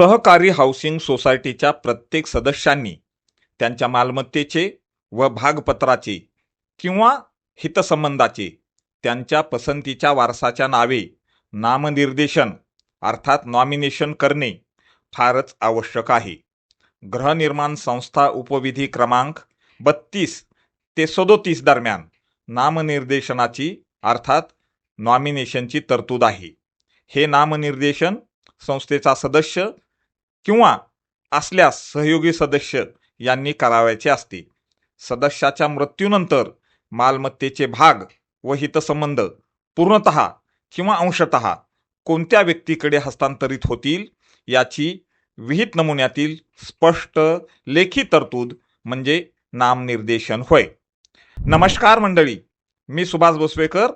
सहकारी हाऊसिंग सोसायटीच्या प्रत्येक सदस्यांनी त्यांच्या मालमत्तेचे व भागपत्राचे किंवा हितसंबंधाचे त्यांच्या पसंतीच्या वारसाच्या नावे नामनिर्देशन अर्थात नॉमिनेशन करणे फारच आवश्यक आहे. गृहनिर्माण संस्था उपविधी क्रमांक बत्तीस ते सदोतीस दरम्यान नामनिर्देशनाची अर्थात नॉमिनेशनची तरतूद आहे. हे नामनिर्देशन संस्थेचा सदस्य किंवा असल्यास सहयोगी सदस्य यांनी करावयाचे असते. सदस्याच्या मृत्यूनंतर मालमत्तेचे भाग व हितसंबंध पूर्णत किंवा अंशतः कोणत्या व्यक्तीकडे हस्तांतरित होतील याची विहित नमुन्यातील स्पष्ट लेखी तरतूद म्हणजे नामनिर्देशन होय. नमस्कार मंडळी मी सुभाष बसवेकर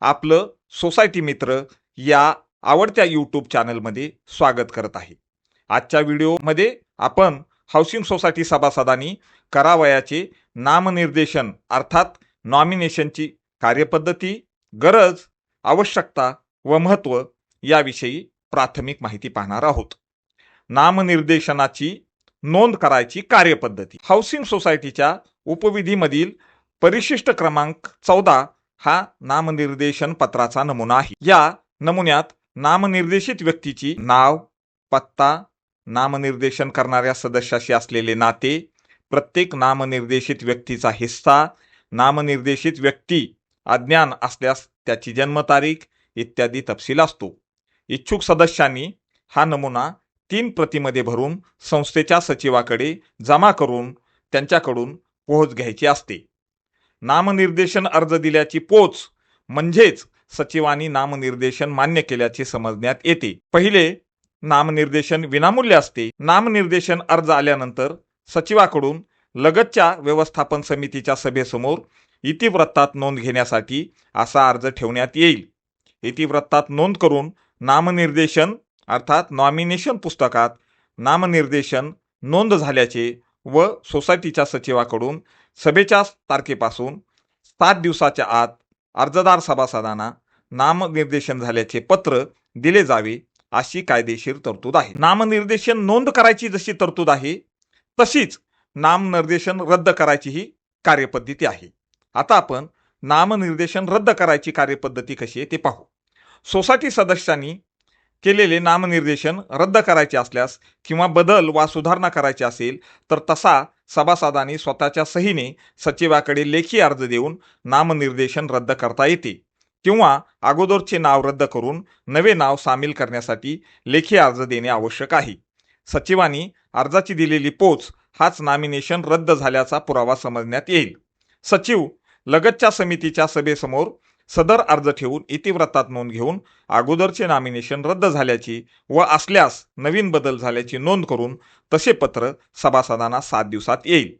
आपलं सोसायटी मित्र या आवडत्या यूट्यूब चॅनलमध्ये स्वागत करत आहे. आजच्या व्हिडिओमध्ये आपण हाऊसिंग सोसायटी सभासदांनी करावयाचे नामनिर्देशन अर्थात नॉमिनेशनची कार्यपद्धती गरज आवश्यकता व महत्त्व याविषयी प्राथमिक माहिती पाहणार आहोत. नामनिर्देशनाची नोंद करायची कार्यपद्धती. हाऊसिंग सोसायटीच्या उपविधीमधील परिशिष्ट क्रमांक चौदा हा नामनिर्देशन पत्राचा नमुना आहे. या नमुन्यात नामनिर्देशित व्यक्तीची नाव पत्ता नामनिर्देशन करणाऱ्या सदस्याशी असलेले नाते प्रत्येक नामनिर्देशित व्यक्तीचा हिस्सा नामनिर्देशित व्यक्ती अज्ञान असल्यास त्याची जन्मतारीख इत्यादी तपशील असतो. इच्छुक सदस्यांनी हा नमुना तीन प्रतीमध्ये भरून संस्थेच्या सचिवाकडे जमा करून त्यांच्याकडून पोहोच घ्यायची असते. नामनिर्देशन अर्ज दिल्याची पोच म्हणजेच सचिवांनी नामनिर्देशन मान्य केल्याचे समजण्यात येते. पहिले नामनिर्देशन विनामूल्य असते. नामनिर्देशन अर्ज आल्यानंतर सचिवाकडून लगतच्या व्यवस्थापन समितीच्या सभेसमोर इतिवृत्तात नोंद घेण्यासाठी असा अर्ज ठेवण्यात येईल. इतिवृत्तात नोंद करून नामनिर्देशन अर्थात नॉमिनेशन पुस्तकात नामनिर्देशन नोंद झाल्याचे व सोसायटीच्या सचिवाकडून सभेच्या तारखेपासून सात दिवसाच्या आत अर्जदार सभासदांना नामनिर्देशन झाल्याचे पत्र दिले जावे अशी कायदेशीर तरतूद आहे. नामनिर्देशन नोंद करायची जशी तरतूद आहे तशीच नामनिर्देशन रद्द करायची ही कार्यपद्धती आहे. आता आपण नामनिर्देशन रद्द करायची कार्यपद्धती कशी आहे ते पाहू. सोसायटी सदस्यांनी केलेले नामनिर्देशन रद्द करायचे असल्यास किंवा बदल वा सुधारणा करायची असेल तर तसा सभासदांनी स्वतःच्या सहीने सचिवाकडे लेखी अर्ज देऊन नामनिर्देशन रद्द करता येते. किंवा अगोदरचे नाव रद्द करून नवे नाव सामील करण्यासाठी लेखी अर्ज देणे आवश्यक आहे. सचिवांनी अर्जाची दिलेली पोच हाच नॉमिनेशन रद्द झाल्याचा पुरावा समजण्यात येईल. सचिव लगतच्या समितीच्या सभेसमोर सदर अर्ज ठेवून इतिव्रतात नोंद घेऊन अगोदरचे नॉमिनेशन रद्द झाल्याची व असल्यास नवीन बदल झाल्याची नोंद करून तसे पत्र सभासदांना सात दिवसात येईल.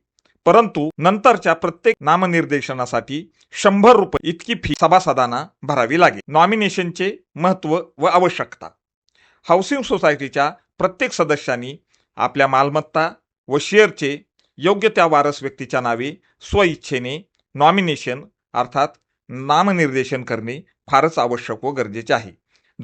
परंतु नंतरच्या प्रत्येक नामनिर्देशनासाठी शंभर रुपये इतकी फी सभासदांना भरावी लागेल. नॉमिनेशनचे महत्त्व व आवश्यकता. हाऊसिंग सोसायटीच्या प्रत्येक सदस्यांनी आपल्या मालमत्ता व शेअरचे योग्य त्या वारस व्यक्तीच्या नावे स्वइच्छेने नॉमिनेशन अर्थात नामनिर्देशन करणे फारच आवश्यक व गरजेचे आहे.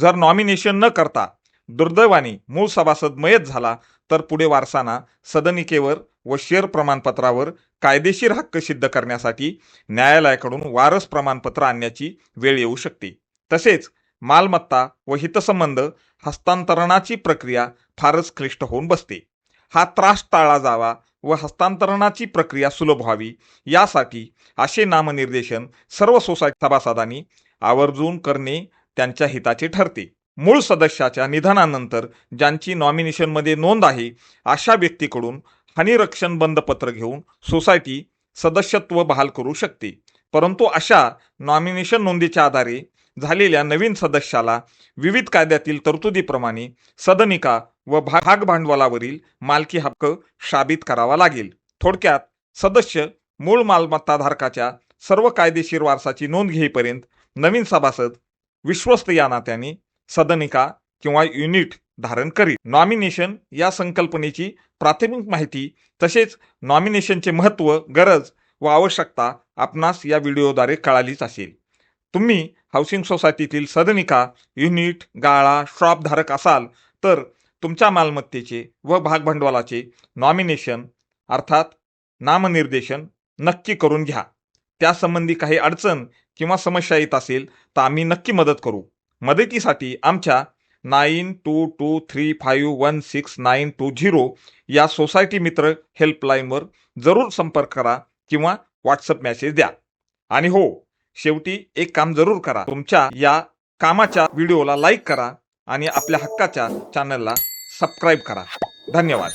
जर नॉमिनेशन न करता दुर्दैवाने मूळ सभासद मयत झाला तर पुढे वारसांना सदनिकेवर व शेअर प्रमाणपत्रावर कायदेशीर हक्क सिद्ध करण्यासाठी न्यायालयाकडून वारस प्रमाणपत्र आणण्याची वेळ येऊ शकते. तसेच मालमत्ता व हितसंबंध हस्तांतरणाची प्रक्रिया फारच क्लिष्ट होऊन बसते. हा त्रास टाळला जावा व हस्तांतरणाची प्रक्रिया सुलभ व्हावी यासाठी असे नामनिर्देशन सर्व सोसायटी सभासदांनी आवर्जून करणे त्यांच्या हिताचे ठरते. मूळ सदस्याच्या निधनानंतर ज्यांची नॉमिनेशनमध्ये नोंद आहे अशा व्यक्तीकडून हानिरक्षण बंदपत्र घेऊन सोसायटी सदस्यत्व बहाल करू शकते. परंतु अशा नॉमिनेशन नोंदीच्या आधारे झालेल्या नवीन सदस्याला विविध कायद्यातील तरतुदीप्रमाणे सदनिका व भाग भांडवलावरील मालकी हक्क शाबित करावा लागेल. थोडक्यात सदस्य मूळ मालमत्ताधारकाच्या सर्व कायदेशीर वारसाची नोंद घेईपर्यंत नवीन सभासद विश्वस्त या नात्याने सदनिका किंवा युनिट धारण करीत. नॉमिनेशन या संकल्पनेची प्राथमिक माहिती तसेच नॉमिनेशनचे महत्त्व गरज व आवश्यकता आपणास या व्हिडिओद्वारे कळालीच असेल. तुम्ही हाऊसिंग सोसायटीतील सदनिका युनिट गाळा श्रॉपधारक असाल तर तुमच्या मालमत्तेचे व भागभांडवलाचे नॉमिनेशन अर्थात नामनिर्देशन नक्की करून घ्या. त्यासंबंधी काही अडचण किंवा समस्या येत असेल तर आम्ही नक्की मदत करू. मदतीसाठी आमच्या nine two two three five one six nine two zero या सोसायटी मित्र हेल्पलाईनवर जरूर संपर्क करा किंवा व्हॉट्सअप मेसेज द्या. आणि हो शेवटी एक काम जरूर करा. तुमच्या या कामाच्या व्हिडिओला लाईक करा आणि आपल्या हक्काच्या चॅनलला सबस्क्राईब करा. धन्यवाद.